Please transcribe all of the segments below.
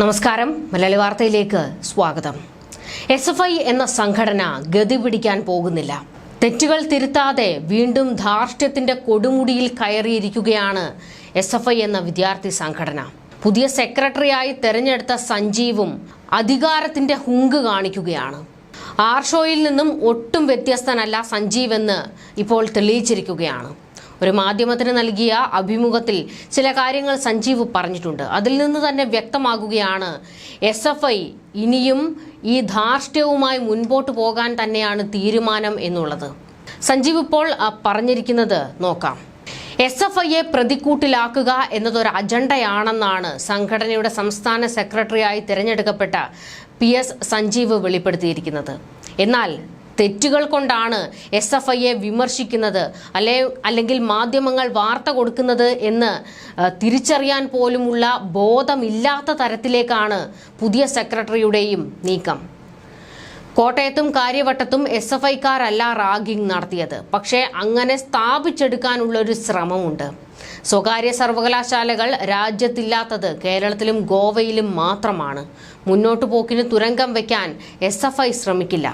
നമസ്കാരം. മലയാളി വാർത്തയിലേക്ക് സ്വാഗതം. എസ് എഫ് ഐ എന്ന സംഘടന ഗതി പിടിക്കാൻ പോകുന്നില്ല. തെറ്റുകൾ തിരുത്താതെ വീണ്ടും ധാർഷ്ട്യത്തിന്റെ കൊടുമുടിയിൽ കയറിയിരിക്കുകയാണ് എസ് എഫ് ഐ എന്ന വിദ്യാർത്ഥി സംഘടന. പുതിയ സെക്രട്ടറിയായി തെരഞ്ഞെടുത്ത സഞ്ജീവും അധികാരത്തിന്റെ ഹുങ്ക് കാണിക്കുകയാണ്. ആർഷോയിൽ നിന്നും ഒട്ടും വ്യത്യസ്തനല്ല സഞ്ജീവ് എന്ന് ഇപ്പോൾ തെളിയിച്ചിരിക്കുകയാണ്. ഒരു മാധ്യമത്തിന് നൽകിയ അഭിമുഖത്തിൽ ചില കാര്യങ്ങൾ സഞ്ജീവ് പറഞ്ഞിട്ടുണ്ട്. അതിൽ നിന്ന് തന്നെ വ്യക്തമാകുകയാണ് എസ് എഫ് ഐ ഇനിയും ഈ ധാർഷ്ട്യവുമായി മുൻപോട്ട് പോകാൻ തന്നെയാണ് തീരുമാനം എന്നുള്ളത്. സഞ്ജീവ് ഇപ്പോൾ പറഞ്ഞിരിക്കുന്നത് നോക്കാം. എസ് എഫ് ഐയെ പ്രതിക്കൂട്ടിലാക്കുക എന്നതൊരു അജണ്ടയാണെന്നാണ് സംഘടനയുടെ സംസ്ഥാന സെക്രട്ടറിയായി തിരഞ്ഞെടുക്കപ്പെട്ട പി എസ് സഞ്ജീവ് വെളിപ്പെടുത്തിയിരിക്കുന്നത്. എന്നാൽ തെറ്റുകൾ കൊണ്ടാണ് എസ് എഫ് ഐയെ വിമർശിക്കുന്നത്. അല്ലെ അല്ലെങ്കിൽ മാധ്യമങ്ങൾ വാർത്ത കൊടുക്കുന്നത് എന്ന് തിരിച്ചറിയാൻ പോലുമുള്ള ബോധമില്ലാത്ത തരത്തിലേക്കാണ് പുതിയ സെക്രട്ടറിയുടെയും നീക്കം. കോട്ടയത്തും കാര്യവട്ടത്തും എസ് എഫ് ഐക്കാരല്ല റാഗിംഗ് നടത്തിയത്. പക്ഷേ അങ്ങനെ സ്ഥാപിച്ചെടുക്കാനുള്ള ഒരു ശ്രമമുണ്ട്. സ്വകാര്യ സർവകലാശാലകൾ രാജ്യത്തില്ലാത്തത് കേരളത്തിലും ഗോവയിലും മാത്രമാണ്. മുന്നോട്ടു പോക്കിന് തുരങ്കം വയ്ക്കാൻ എസ് എഫ് ഐ ശ്രമിക്കില്ല.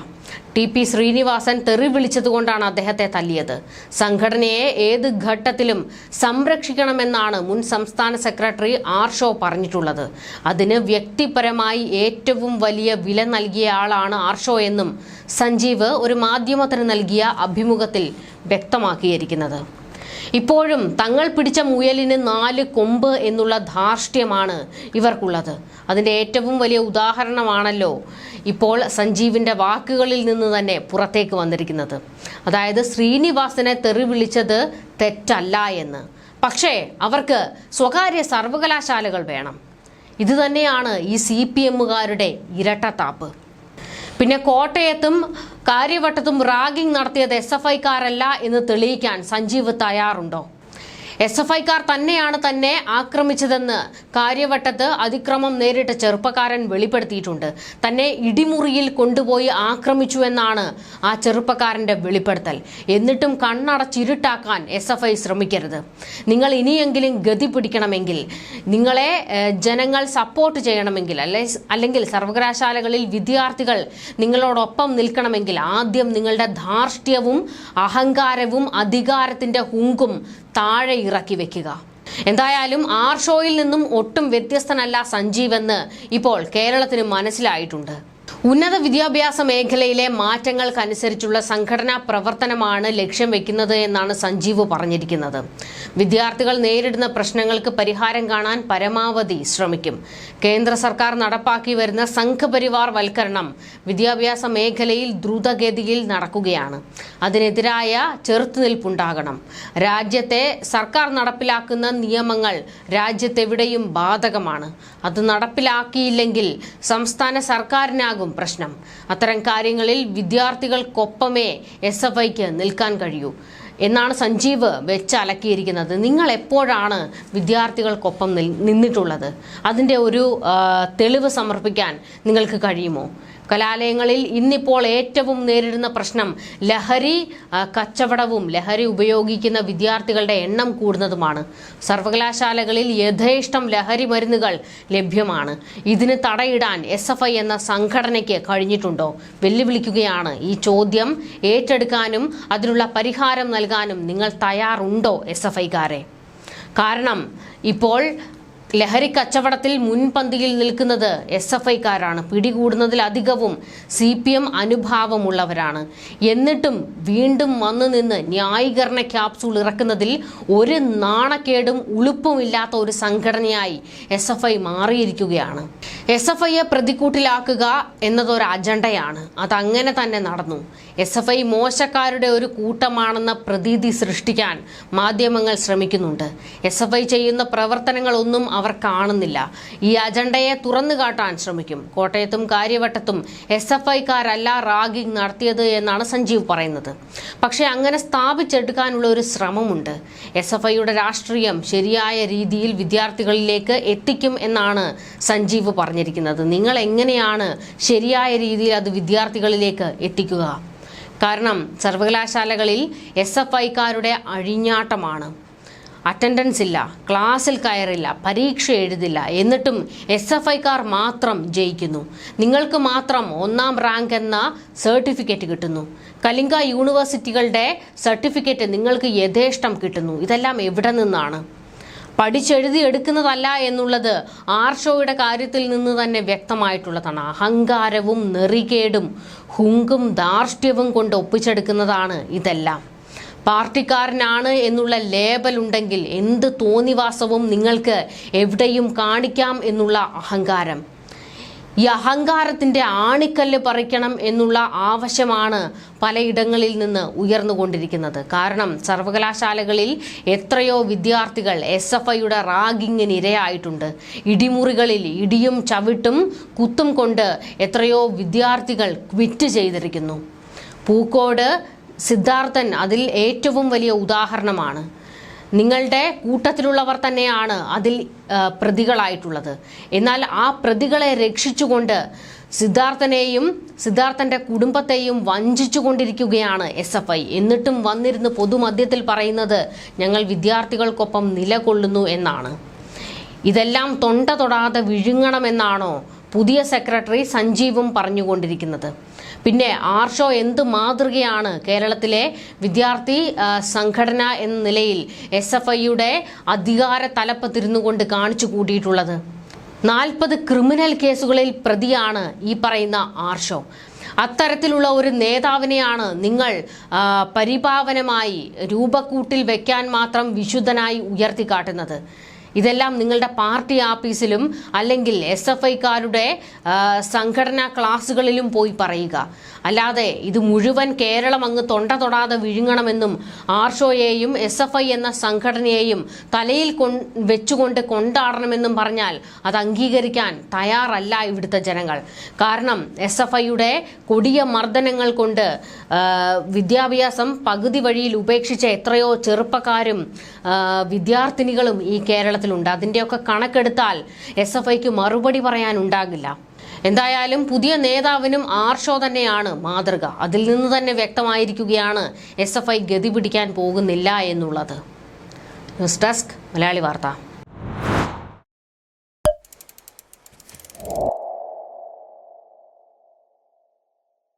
ടി പി ശ്രീനിവാസൻ തെറി വിളിച്ചതുകൊണ്ടാണ് അദ്ദേഹത്തെ തല്ലിയത്. സംഘടനയെ ഏത് ഘട്ടത്തിലും സംരക്ഷിക്കണമെന്നാണ് മുൻ സംസ്ഥാന സെക്രട്ടറി ആർഷോ പറഞ്ഞിട്ടുള്ളത്. അതിന് വ്യക്തിപരമായി ഏറ്റവും വലിയ വില നൽകിയ ആളാണ് ആർഷോ എന്നും സഞ്ജീവ് ഒരു മാധ്യമത്തിന് നൽകിയ അഭിമുഖത്തിൽ വ്യക്തമാക്കിയിരിക്കുന്നത്. ഇപ്പോഴും തങ്ങൾ പിടിച്ച മുയലിന് നാല് കൊമ്പ് എന്നുള്ള ധാർഷ്ട്യമാണ് ഇവർക്കുള്ളത്. അതിന്റെ ഏറ്റവും വലിയ ഉദാഹരണമാണല്ലോ ഇപ്പോൾ സഞ്ജീവിന്റെ വാക്കുകളിൽ നിന്ന് തന്നെ പുറത്തേക്ക് വന്നിരിക്കുന്നത്. അതായത് ശ്രീനിവാസനെ തെറി വിളിച്ചത് തെറ്റല്ല എന്ന്. പക്ഷേ അവർക്ക് സ്വകാര്യ സർവകലാശാലകൾ വേണം. ഇതുതന്നെയാണ് ഈ സി പി എമ്മുകാരുടെ ഇരട്ടത്താപ്പ്. പിന്നെ കോട്ടയത്തും കാര്യവട്ടത്തും റാഗിംഗ് നടത്തിയത് എസ് എഫ് ഐക്കാരല്ല എന്ന് തെളിയിക്കാൻ സഞ്ജീവ് തയ്യാറുണ്ടോ? എസ് എഫ് ഐക്കാർ തന്നെയാണ് തന്നെ ആക്രമിച്ചതെന്ന് കാര്യവട്ടത്ത് അതിക്രമം നേരിട്ട ചെറുപ്പക്കാരൻ വെളിപ്പെടുത്തിയിട്ടുണ്ട്. തന്നെ ഇടിമുറിയിൽ കൊണ്ടുപോയി ആക്രമിച്ചു എന്നാണ് ആ ചെറുപ്പക്കാരന്റെ വെളിപ്പെടുത്തൽ. എന്നിട്ടും കണ്ണടച്ചിരുട്ടാക്കാൻ എസ് എഫ് ഐ ശ്രമിക്കരുത്. നിങ്ങൾ ഇനിയെങ്കിലും ഗതി പിടിക്കണമെങ്കിൽ നിങ്ങളെ ജനങ്ങൾ സപ്പോർട്ട് ചെയ്യണമെങ്കിൽ അല്ലെ അല്ലെങ്കിൽ സർവകലാശാലകളിൽ വിദ്യാർത്ഥികൾ നിങ്ങളോടൊപ്പം നിൽക്കണമെങ്കിൽ ആദ്യം നിങ്ങളുടെ ധാർഷ്ട്യവും അഹങ്കാരവും അധികാരത്തിന്റെ ഹുങ്കും താഴെ ഇറക്കി വെക്കുക. എന്തായാലും ആർ ഷോയിൽ നിന്നും ഒട്ടും വ്യത്യസ്തനല്ല സഞ്ജീവ് എന്ന് ഇപ്പോൾ കേരളത്തിന് മനസ്സിലായിട്ടുണ്ട്. ഉന്നത വിദ്യാഭ്യാസ മേഖലയിലെ മാറ്റങ്ങൾക്കനുസരിച്ചുള്ള സംഘടനാ പ്രവർത്തനമാണ് ലക്ഷ്യം വെക്കുന്നത് എന്നാണ് സഞ്ജീവ് പറഞ്ഞിരിക്കുന്നത്. വിദ്യാർത്ഥികൾ നേരിടുന്ന പ്രശ്നങ്ങൾക്ക് പരിഹാരം കാണാൻ പരമാവധി ശ്രമിക്കും. കേന്ദ്ര സർക്കാർ നടപ്പാക്കി വരുന്ന സംഘപരിവാർ വൽക്കരണം വിദ്യാഭ്യാസ മേഖലയിൽ ദ്രുതഗതിയിൽ നടക്കുകയാണ്. അതിനെതിരായ ചെറുത്തുനിൽപ്പുണ്ടാകണം. രാജ്യത്തെ സർക്കാർ നടപ്പിലാക്കുന്ന നിയമങ്ങൾ രാജ്യത്തെവിടെയും ബാധകമാണ്. അത് നടപ്പിലാക്കിയില്ലെങ്കിൽ സംസ്ഥാന സർക്കാരിനാകും പ്രശ്നം. അത്തരം കാര്യങ്ങളിൽ വിദ്യാർത്ഥികൾക്കൊപ്പമേ എസ് എഫ് ഐക്ക് നിൽക്കാൻ കഴിയൂ. എന്നാണ് സഞ്ജീവ് വെച്ചലക്കിയിരിക്കുന്നത് നിങ്ങൾ എപ്പോഴാണ് വിദ്യാർത്ഥികൾക്കൊപ്പം നിന്നിട്ടുള്ളത്? അതിന്റെ ഒരു തെളിവ് സമർപ്പിക്കാൻ നിങ്ങൾക്ക് കഴിയുമോ? കലാലയങ്ങളിൽ ഇന്നിപ്പോൾ ഏറ്റവും നേരിടുന്ന പ്രശ്നം ലഹരി കച്ചവടവും ലഹരി ഉപയോഗിക്കുന്ന വിദ്യാർത്ഥികളുടെ എണ്ണം കൂടുന്നതുമാണ്. സർവകലാശാലകളിൽ യഥേഷ്ടം ലഹരി മരുന്നുകൾ ലഭ്യമാണ്. ഇതിന് തടയിടാൻ എസ് എഫ് ഐ എന്ന സംഘടനയ്ക്ക് കഴിഞ്ഞിട്ടുണ്ടോ? വെല്ലുവിളിക്കുകയാണ് ഈ ചോദ്യം. ഏറ്റെടുക്കാനും അതിനുള്ള പരിഹാരം നൽകാനും നിങ്ങൾ തയ്യാറുണ്ടോ എസ് എഫ് ഐക്കാരെ കാരണം ഇപ്പോൾ ലഹരി കച്ചവടത്തിൽ മുൻപന്തിയിൽ നിൽക്കുന്നത് എസ് എഫ് ഐക്കാരാണ്. പിടികൂടുന്നതിലധികവും സി പി എം അനുഭാവമുള്ളവരാണ്. എന്നിട്ടും വീണ്ടും വന്നു നിന്ന് ന്യായീകരണ ക്യാപ്സൂൾ ഇറക്കുന്നതിൽ ഒരു നാണക്കേടും ഉളുപ്പുമില്ലാത്ത ഒരു സംഘടനയായി എസ് എഫ് ഐ മാറിയിരിക്കുകയാണ്. എസ് എഫ് ഐയെ പ്രതിക്കൂട്ടിലാക്കുക എന്നതൊരു അജണ്ടയാണ്. അതങ്ങനെ തന്നെ നടന്നു. എസ് എഫ് ഐ മോശക്കാരുടെ ഒരു കൂട്ടമാണെന്ന പ്രതീതി സൃഷ്ടിക്കാൻ മാധ്യമങ്ങൾ ശ്രമിക്കുന്നുണ്ട്. എസ് എഫ് ഐ ചെയ്യുന്ന പ്രവർത്തനങ്ങളൊന്നും അവർ കാണുന്നില്ല. ഈ അജണ്ടയെ തുറന്നു കാട്ടാൻ ശ്രമിക്കും. കോട്ടയത്തും കാര്യവട്ടത്തും എസ് എഫ് ഐക്കാരല്ല റാഗിംഗ് നടത്തിയത് എന്നാണ് സഞ്ജീവ് പറയുന്നത്. പക്ഷേ അങ്ങനെ സ്ഥാപിച്ചെടുക്കാനുള്ള ഒരു ശ്രമമുണ്ട്. എസ് എഫ് ഐയുടെ രാഷ്ട്രീയം ശരിയായ രീതിയിൽ വിദ്യാർത്ഥികളിലേക്ക് എത്തിക്കും എന്നാണ് സഞ്ജീവ് പറഞ്ഞിരിക്കുന്നത്. നിങ്ങൾ എങ്ങനെയാണ് ശരിയായ രീതിയിൽ അത് വിദ്യാർത്ഥികളിലേക്ക് എത്തിക്കുക? കാരണം സർവകലാശാലകളിൽ എസ് എഫ് ഐക്കാരുടെ അഴിഞ്ഞാട്ടമാണ്. അറ്റൻഡൻസ് ഇല്ല ക്ലാസ്സിൽ കയറില്ല പരീക്ഷ എഴുതില്ല. എന്നിട്ടും എസ് എഫ് ഐക്കാർ മാത്രം ജയിക്കുന്നു. നിങ്ങൾക്ക് മാത്രം ഒന്നാം റാങ്ക് എന്ന സർട്ടിഫിക്കറ്റ് കിട്ടുന്നു. കലിംഗ യൂണിവേഴ്സിറ്റികളുടെ സർട്ടിഫിക്കറ്റ് നിങ്ങൾക്ക് യഥേഷ്ടം കിട്ടുന്നു. ഇതെല്ലാം എവിടെ നിന്നാണ്? പഠിച്ചെഴുതി എടുക്കുന്നതല്ല എന്നുള്ളത് ആർഷോയുടെ കാര്യത്തിൽ നിന്ന് തന്നെ വ്യക്തമായിട്ടുള്ളതാണ്. അഹങ്കാരവും നെറികേടും ഹുങ്കും ധാർഷ്ട്യവും കൊണ്ട് ഒപ്പിച്ചെടുക്കുന്നതാണ് ഇതെല്ലാം. പാർട്ടിക്കാരനാണ് എന്നുള്ള ലേബൽ ഉണ്ടെങ്കിൽ എന്ത് തോന്നിവാസവും നിങ്ങൾക്ക് എവിടെയും കാണിക്കാം എന്നുള്ള അഹങ്കാരം. ഈ അഹങ്കാരത്തിന്റെ ആണിക്കല്ല് പറിക്കണം എന്നുള്ള ആവശ്യമാണ് പലയിടങ്ങളിൽ നിന്ന് ഉയർന്നുകൊണ്ടിരിക്കുന്നത്. കാരണം സർവകലാശാലകളിൽ എത്രയോ വിദ്യാർത്ഥികൾ എസ് എഫ് ഐയുടെ റാഗിങ്ങിന് ഇരയായിട്ടുണ്ട്. ഇടിമുറികളിൽ ഇടിയും ചവിട്ടും കുത്തും കൊണ്ട് എത്രയോ വിദ്യാർത്ഥികൾ ക്വിറ്റ് ചെയ്തിരിക്കുന്നു. പൂക്കോട് സിദ്ധാർത്ഥൻ അതിൽ ഏറ്റവും വലിയ ഉദാഹരണമാണ്. നിങ്ങളുടെ കൂട്ടത്തിലുള്ളവർ തന്നെയാണ് അതിൽ പ്രതികളായിട്ടുള്ളത്. എന്നാൽ ആ പ്രതികളെ രക്ഷിച്ചുകൊണ്ട് സിദ്ധാർത്ഥനെയും സിദ്ധാർത്ഥന്റെ കുടുംബത്തെയും വഞ്ചിച്ചു കൊണ്ടിരിക്കുകയാണ് എസ് എഫ് ഐ. എന്നിട്ടും വന്നിരുന്ന് പൊതുമധ്യത്തിൽ പറയുന്നത് ഞങ്ങൾ വിദ്യാർത്ഥികൾക്കൊപ്പം നിലകൊള്ളുന്നു എന്നാണ്. ഇതെല്ലാം തൊണ്ട തൊടാതെ വിഴുങ്ങണമെന്നാണോ പുതിയ സെക്രട്ടറി സഞ്ജീവും പറഞ്ഞുകൊണ്ടിരിക്കുന്നത്. പിന്നെ ആർഷോ എന്ത് മാതൃകയാണ് കേരളത്തിലെ വിദ്യാർത്ഥി സംഘടന എന്ന നിലയിൽ എസ് എഫ് ഐയുടെ അധികാര തലപ്പ് തിരുന്നുകൊണ്ട് കാണിച്ചു കൂട്ടിയിട്ടുള്ളത്? നാൽപ്പത് ക്രിമിനൽ കേസുകളിൽ പ്രതിയാണ് ഈ പറയുന്ന ആർഷോ. അത്തരത്തിലുള്ള ഒരു നേതാവിനെയാണ് നിങ്ങൾ പരിപാവനമായി രൂപക്കൂട്ടിൽ വെക്കാൻ മാത്രം വിശുദ്ധനായി ഉയർത്തിക്കാട്ടുന്നത്. ഇതെല്ലാം നിങ്ങളുടെ പാർട്ടി ആഫീസിലും അല്ലെങ്കിൽ എസ് എഫ് ഐക്കാരുടെ സംഘടനാ ക്ലാസ്സുകളിലും പോയി പറയുക. അല്ലാതെ ഇത് മുഴുവൻ കേരളം അങ്ങ് തൊണ്ട തൊടാതെ വിഴുങ്ങണമെന്നും ആർഷോയെയും എസ് എഫ് ഐ എന്ന സംഘടനയെയും തലയിൽ വെച്ചുകൊണ്ട് കൊണ്ടാടണമെന്നും പറഞ്ഞാൽ അത് അംഗീകരിക്കാൻ തയ്യാറല്ല ഇവിടുത്തെ ജനങ്ങൾ. കാരണം എസ് എഫ് ഐയുടെ കൊടിയ മർദ്ദനങ്ങൾ കൊണ്ട് വിദ്യാഭ്യാസം പകുതി വഴിയിൽ ഉപേക്ഷിച്ച എത്രയോ ചെറുപ്പക്കാരും വിദ്യാർത്ഥിനികളും ഈ കേരളത്തിലുണ്ട്. അതിന്റെയൊക്കെ കണക്കെടുത്താൽ എസ് എഫ് ഐക്ക് മറുപടി പറയാനുണ്ടാകില്ല. എന്തായാലും പുതിയ നേതാവിനും ആർഷോ തന്നെയാണ് മാതൃക. അതിൽ നിന്ന് തന്നെ വ്യക്തമായിരിക്കുകയാണ് എസ് എഫ് ഐ ഗതി പിടിക്കാൻ പോകുന്നില്ല എന്നുള്ളത്. ന്യൂസ് ഡെസ്ക് മലയാളി വാർത്ത.